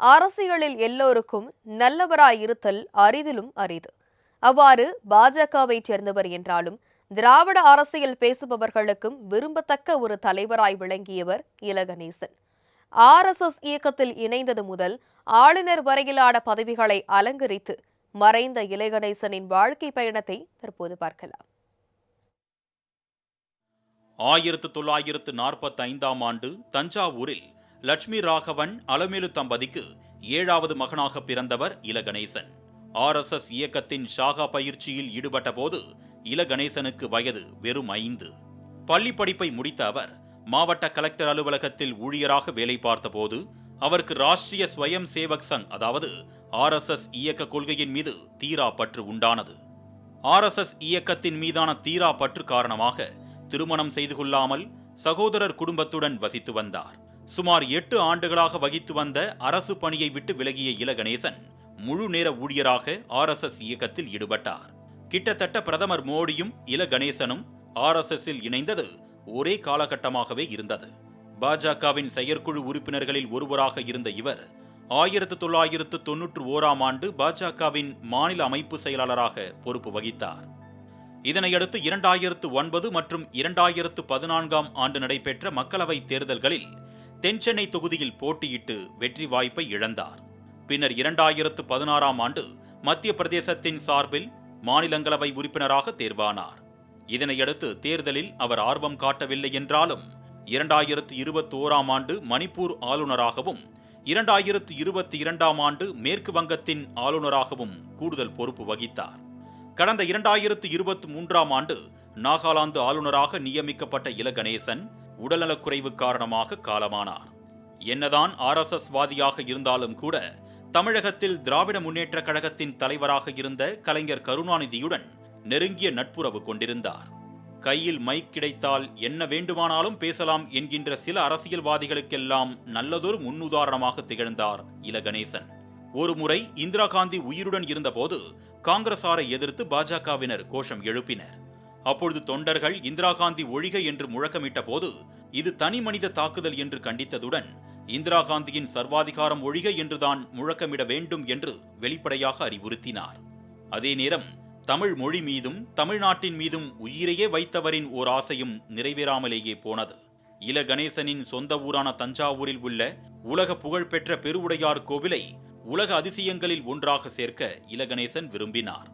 அரசியலில் எல்லோருக்கும் நல்லவராயிருத்தல் அரிதிலும் அரிது. அவ்வாறு பாஜகவைச் சேர்ந்தவர் என்றாலும் திராவிட அரசியல் பேசுபவர்களுக்கும் விரும்பத்தக்க ஒரு தலைவராய் விளங்கியவர் இலகணேசன். ஆர்எஸ்எஸ் இயக்கத்தில் இணைந்தது முதல் ஆளுநர் வரையிலான பதவிகளை அலங்கரித்து மறைந்த இலகணேசனின் வாழ்க்கை பயணத்தை தற்போது பார்க்கலாம். ஆயிரத்து தொள்ளாயிரத்து நாற்பத்தி ஐந்தாம் ஆண்டு தஞ்சாவூரில் லட்சுமி ராகவன் அலமேலு தம்பதிக்கு ஏழாவது மகனாக பிறந்தவர் இலகணேசன். ஆர்எஸ்எஸ் இயக்கத்தின் ஷாகா பயிற்சியில் ஈடுபட்ட போது இலகணேசனுக்கு வயது வெறும் ஐந்து. பள்ளி படிப்பை முடித்த அவர் மாவட்ட கலெக்டர் அலுவலகத்தில் ஊழியராக வேலை பார்த்தபோது அவருக்கு ராஷ்டிரிய ஸ்வயம் சேவக் சங் அதாவது ஆர்எஸ்எஸ் இயக்க கொள்கையின் மீது தீரா பற்று உண்டானது. ஆர்எஸ்எஸ் இயக்கத்தின் மீதான தீரா பற்று காரணமாக திருமணம் செய்து கொள்ளாமல் சகோதரர் குடும்பத்துடன் வசித்து வந்தார். சுமார் எட்டு ஆண்டுகளாக வகித்து வந்த அரசு பணியை விட்டு விலகிய இலகணேசன் முழு நேர ஊழியராக ஆர்எஸ்எஸ் இயக்கத்தில் ஈடுபட்டார். கிட்டத்தட்ட பிரதமர் மோடியும் இலகணேசனும் ஆர்எஸ்எஸ்ஸில் இணைந்தது ஒரே காலகட்டமாகவே இருந்தது. பாஜகவின் செயற்குழு உறுப்பினர்களில் ஒருவராக இருந்த இவர் ஆயிரத்து தொள்ளாயிரத்து தொன்னூற்று ஓராம் ஆண்டு பாஜகவின் மாநில அமைப்பு செயலாளராக பொறுப்பு வகித்தார். இதனையடுத்து இரண்டாயிரத்து ஒன்பது மற்றும் இரண்டாயிரத்து பதினான்காம் ஆண்டு நடைபெற்ற மக்களவைத் தேர்தல்களில் தென்சென்னை தொகுதியில் போட்டியிட்டு வெற்றி வாய்ப்பை இழந்தார். பின்னர் இரண்டாயிரத்து பதினாறாம் ஆண்டு மத்திய பிரதேசத்தின் சார்பில் மாநிலங்களவை உறுப்பினராக தேர்வானார். இதனையடுத்து தேர்தலில் அவர் ஆர்வம் காட்டவில்லை என்றாலும் இரண்டாயிரத்து இருபத்தோராம் ஆண்டு மணிப்பூர் ஆளுநராகவும் இரண்டாயிரத்து இருபத்தி இரண்டாம் ஆண்டு மேற்கு வங்கத்தின் ஆளுநராகவும் கூடுதல் பொறுப்பு வகித்தார். கடந்த இரண்டாயிரத்து இருபத்தி மூன்றாம் ஆண்டு நாகாலாந்து ஆளுநராக நியமிக்கப்பட்ட இலகணேசன் உடல்நலக்குறைவு காரணமாக காலமானார். என்னதான் ஆர்எஸ்எஸ் வாதியாக இருந்தாலும் கூட தமிழகத்தில் திராவிட முன்னேற்ற கழகத்தின் தலைவராக இருந்த கலைஞர் கருணாநிதியுடன் நெருங்கிய நட்புறவு கொண்டிருந்தார். கையில் மைக் கிடைத்தால் என்ன வேண்டுமானாலும் பேசலாம் என்கின்ற சில அரசியல்வாதிகளுக்கெல்லாம் நல்லதொரு முன்னுதாரணமாக திகழ்ந்தார் இலகணேசன். ஒருமுறை இந்திரா காந்தி உயிருடன் இருந்தபோது காங்கிரசாரை எதிர்த்து பாஜகவினர் கோஷம் எழுப்பினர். அப்பொழுது தொண்டர்கள் இந்திரா காந்தி ஒழிக என்று முழக்கமிட்ட போது இது தனி மனித தாக்குதல் என்று கண்டித்ததுடன் இந்திரா காந்தியின் சர்வாதிகாரம் ஒழிக என்றுதான் முழக்கமிட வேண்டும் என்று வெளிப்படையாக அறிவுறுத்தினார். அதே நேரம் தமிழ் மொழி மீதும் தமிழ்நாட்டின் மீதும் உயிரையே வைத்தவரின் ஓர் ஆசையும் நிறைவேறாமலேயே போனது. இல கணேசனின் சொந்த ஊரான தஞ்சாவூரில் உள்ள உலக புகழ்பெற்ற பெருவுடையார் கோவிலை உலக அதிசயங்களில் ஒன்றாக சேர்க்க இலகணேசன் விரும்பினார்.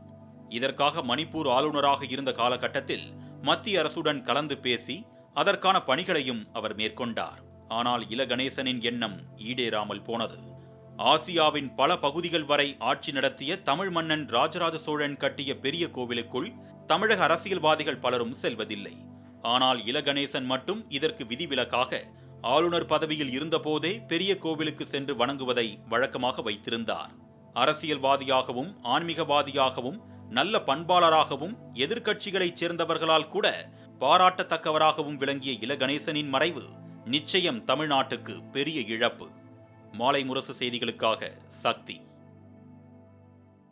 இதற்காக மணிப்பூர் ஆளுநராக இருந்த காலகட்டத்தில் மத்திய அரசுடன் கலந்து பேசி அதற்கான பணிகளையும் அவர் மேற்கொண்டார். ஆனால் இலகணேசனின் எண்ணம் ஈடேறாமல் போனது. ஆசியாவின் பல பகுதிகள் வரை ஆட்சி நடத்திய தமிழ் மன்னன் ராஜராஜ சோழன் கட்டிய பெரிய கோவிலுக்குள் தமிழக அரசியல்வாதிகள் பலரும் செல்வதில்லை. ஆனால் இலகணேசன் மட்டும் இதற்கு விதிவிலக்காக ஆளுநர் பதவியில் இருந்தபோதே பெரிய கோவிலுக்கு சென்று வணங்குவதை வழக்கமாக வைத்திருந்தார். அரசியல்வாதியாகவும் ஆன்மீகவாதியாகவும் நல்ல பண்பாளராகவும் எதிர்க்கட்சிகளைச் சேர்ந்தவர்களால் கூட பாராட்டத்தக்கவராகவும் விளங்கிய இலகணேசனின் மறைவு நிச்சயம் தமிழ்நாட்டுக்கு பெரிய இழப்பு. மாலை முரசு செய்திகளுக்காக சக்தி.